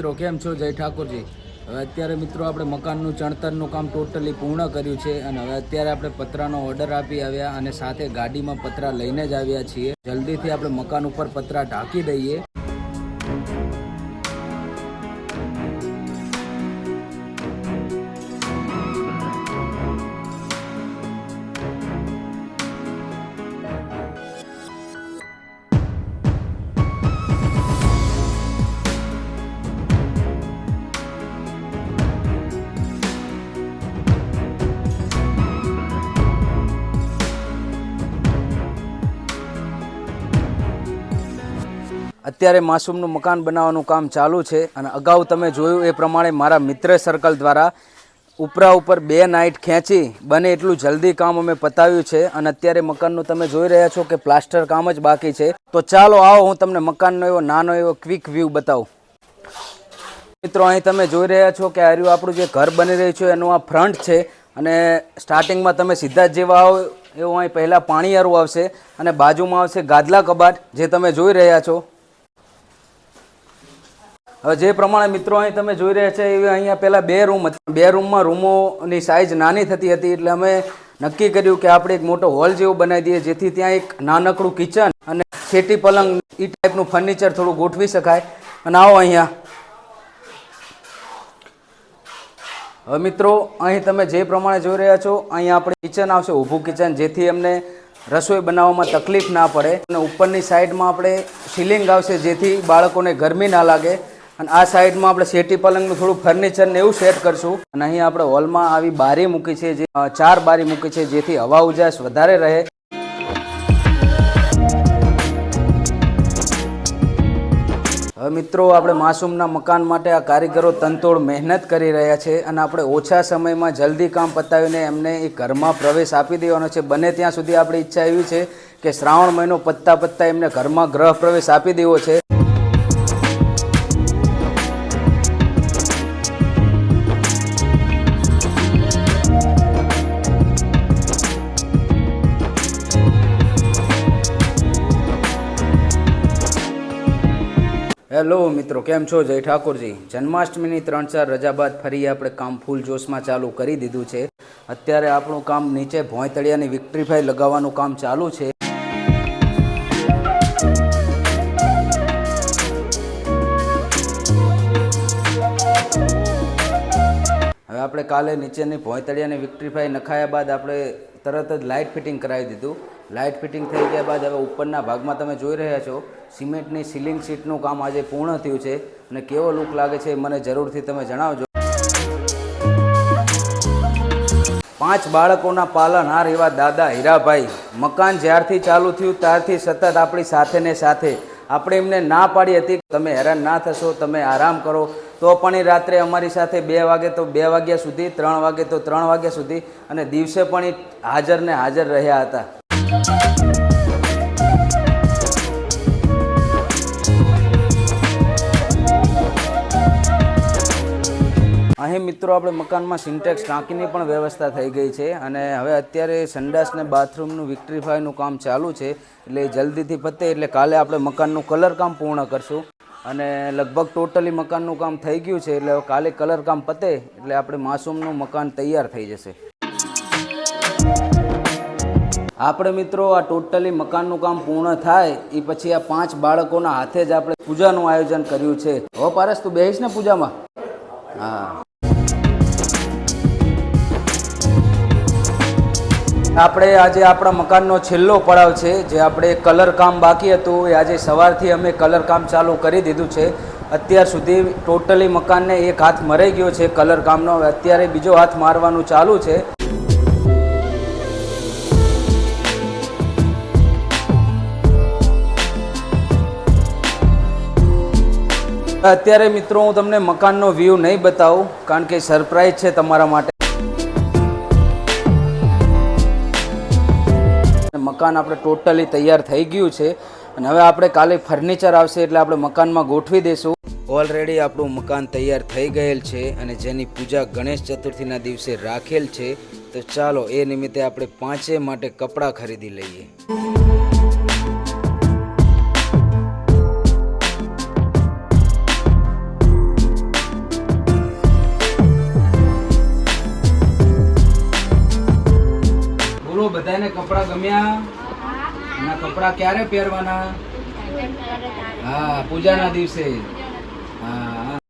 મિત્રો, કેમ છો? જય ઠાકોરજી. હવે અત્યારે મિત્રો આપણે મકાનનું, ચણતરનું કામ ટોટલી પૂર્ણ કર્યું છે અને હવે અત્યારે આપણે પતરાનો ઓર્ડર આપી આવ્યા અને સાથે ગાડીમાં પતરા લઈને જ આવ્યા છીએ. જલ્દીથી આપણે મકાન ઉપર પતરા ઢાંકી દઈએ. અત્યારે માસૂમનું મકાન બનાવવાનું કામ ચાલુ છે અને અગાઉ તમે જોયું એ પ્રમાણે મારા મિત્ર સર્કલ દ્વારા ઉપરા ઉપર બે નાઇટ ખેંચી બને એટલું જલ્દી કામ અમે પતાવ્યું છે અને અત્યારે મકાનનું તમે જોઈ રહ્યા છો કે પ્લાસ્ટર કામ જ બાકી છે. તો ચાલો આવો, હું તમને મકાનનો એવો, નાનો એવો ક્વિક વ્યૂ બતાવું. મિત્રો, અહીં તમે જોઈ રહ્યા છો કે આર્યું આપણું જે ઘર બની રહ્યું છે, એનું આ ફ્રન્ટ છે અને સ્ટાર્ટિંગમાં તમે સીધા જ જેવા આવો, એવું અહીં પહેલાં પાણીયારું આવશે અને બાજુમાં આવશે ગાદલા કબાટ, જે તમે જોઈ રહ્યા છો. હવે જે પ્રમાણે મિત્રો અહીં તમે જોઈ રહ્યા છે એવી અહીંયા પહેલાં બે રૂમ હતા. બે રૂમમાં રૂમોની સાઇઝ નાની થતી હતી, એટલે અમે નક્કી કર્યું કે આપણે એક મોટો હોલ જેવો બનાવી દઈએ, જેથી ત્યાં એક નાનકડું કિચન અને છેટી પલંગ એ ટાઈપનું ફર્નિચર થોડું ગોઠવી શકાય. અને આવો અહીંયા. હવે મિત્રો, અહીં તમે જે પ્રમાણે જોઈ રહ્યા છો, અહીંયા આપણે કિચન આવશે, ઊભું કિચન જેથી અમને રસોઈ બનાવવામાં તકલીફ ના પડે. અને ઉપરની સાઈડમાં આપણે સીલિંગ આવશે, જેથી બાળકોને ગરમી ના લાગે. અને આ સાઈડમાં આપણે શેટી પલંગનું થોડું ફર્નિચર ને એવું સેટ કરશું. અને અહીં આપણે હોલમાં આવી બારી મૂકી છે જે ચાર બારી મૂકી છે જેથી હવા ઉજાસ વધારે રહે. હવે મિત્રો, આપણે માસૂમના મકાન માટે આ કારીગરો તનતોડ મહેનત કરી રહ્યા છે અને આપણે ઓછા સમયમાં જલ્દી કામ પતાવીને એમને એ ઘરમાં પ્રવેશ આપી દેવાનો છે. બને ત્યાં સુધી આપણી ઈચ્છા એવી છે કે શ્રાવણ મહિનો પત્તા પત્તા એમને ઘરમાં ગ્રહ પ્રવેશ આપી દેવો છે. હેલો મિત્રો, કેમ છો? જય ઠાકોરજી. જન્માષ્ટમીની ત્રણ ચાર રજા બાદ ફરી આપણે કામ ફૂલ જોશમાં ચાલુ કરી દીધું છે. અત્યારે આપણું કામ નીચે ભોંયતળિયાની વિક્ટ્રીફાઈ લગાવવાનું કામ ચાલુ છે. હવે આપણે કાલે નીચેની ભોંયતળિયાની વિક્ટ્રીફાઈ નખાયા બાદ આપણે તરત જ લાઇટ ફિટિંગ કરાવી દીધું. લાઇટ ફિટિંગ થઈ ગયા બાદ હવે ઉપરના ભાગમાં તમે જોઈ રહ્યા છો, સિમેન્ટની સીલિંગ સીટનું કામ આજે પૂર્ણ થયું છે અને કેવો લુક લાગે છે મને જરૂરથી તમે જણાવજો. પાંચ બાળકોના પાલનહાર એવા દાદા હીરાભાઈ. મકાન જ્યારથી ચાલુ થયું ત્યારથી સતત આપણી સાથે ને સાથે. આપણે એમને ના પાડી હતી તમે હેરાન ના થશો, તમે આરામ કરો. તો પણ એ રાત્રે અમારી સાથે બે વાગે તો બે વાગ્યા સુધી, ત્રણ વાગે તો ત્રણ વાગ્યા સુધી અને દિવસે પણ એ હાજર ને હાજર રહ્યા હતા. અહીં મિત્રો આપણે મકાનમાં સિન્ટેક્સ ટાંકીની પણ વ્યવસ્થા થઈ ગઈ છે અને હવે અત્યારે સંડાસ ને બાથરૂમનું વિક્ટ્રીફાયનું કામ ચાલુ છે એટલે જલ્દીથી પતે એટલે કાલે આપણે મકાનનું કલર કામ પૂર્ણ કરશું અને લગભગ ટોટલી મકાનનું કામ થઈ ગયું છે એટલે કાલે કલર કામ પતે એટલે આપણે માસૂમનું મકાન તૈયાર થઈ જશે. આપણે મિત્રો આ ટોટલી મકાનનું કામ પૂર્ણ થાય એ પછી આ પાંચ બાળકોના હાથે જ આપણે પૂજાનું આયોજન કર્યું છે. હો પારસ, તું બેહીશ ને પૂજામાં? હા. આપણે આજે આપણા મકાનનો છેલ્લો પડાવ છે, જે આપણે કલર કામ બાકી હતું. એ આજે સવારથી અમે કલર કામ ચાલુ કરી દીધું છે. અત્યાર સુધી ટોટલી મકાનને એક હાથ મરાઈ ગયો છે કલર કામનો. અત્યારે બીજો હાથ મારવાનું ચાલુ છે. અત્યારે મિત્રો હું તમને મકાનનો વ્યૂ નહીં બતાવું, કારણ કે સરપ્રાઈઝ છે તમારા માટે. મકાન આપણે ટોટલી તૈયાર થઈ ગયું છે અને હવે આપણે કાલે ફર્નિચર આવશે એટલે આપણે મકાનમાં ગોઠવી દઈશું ઓલરેડી આપણું મકાન તૈયાર થઈ ગયેલ છે અને જેની પૂજા ગણેશ ચતુર્થીના દિવસે રાખેલ છે. તો ચાલો એ નિમિત્તે આપણે પાંચે માટે કપડાં ખરીદી લઈએ. કપડાં ગમ્યા? અને કપડાં ક્યારે પહેરવાના? હા પૂજાના દિવસે.